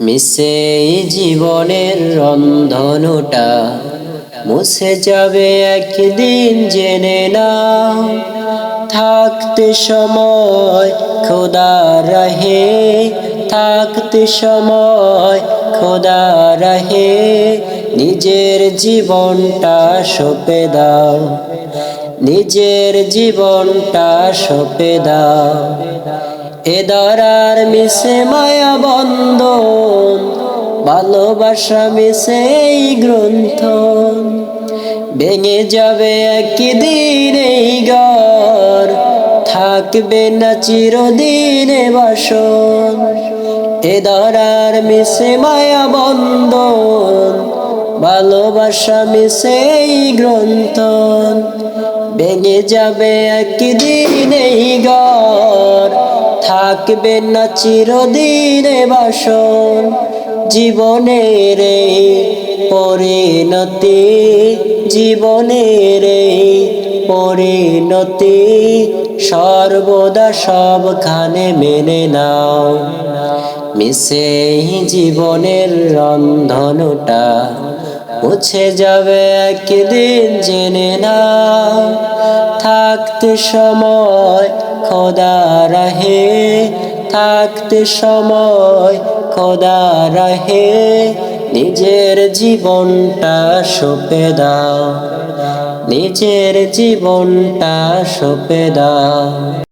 মিশে জীবনের রন্ধনটা, মুছে যাবে একদিন জেনে না। থাকতে সময় খোদা রহে, থাকতে সময় খোদা রহে, নিজের জীবনটা সঁপে দাও, নিজের জীবনটা সঁপে দাও। এ দরার মিশে মায়া বন্ধন, ভালোবাসা মিশে এই গ্রন্থ ভেঙে যাবে একদিন এই ঘর, থাকবে না চিরদিনে বাসন। এ দরার মিশে মায়া বন্ধন, ভালোবাসা মিশে এই গ্রন্থন। ভেঙে যাবে একদিন এই ঘর থাকবে না চিরদিনে বাসন। জীবনের পরিণতি জীবনের পরিণতি সর্বদা সবখানে মেনে নাও। মিশে জীবনের রন্ধনটা, মুছে যাবে একদিন জেনে না থাকতে সময় খোদা রাহে থাকতে সময় খোদা রাহে নিজের জীবনটা সপে দাও নিজের জীবনটা সপে দাও।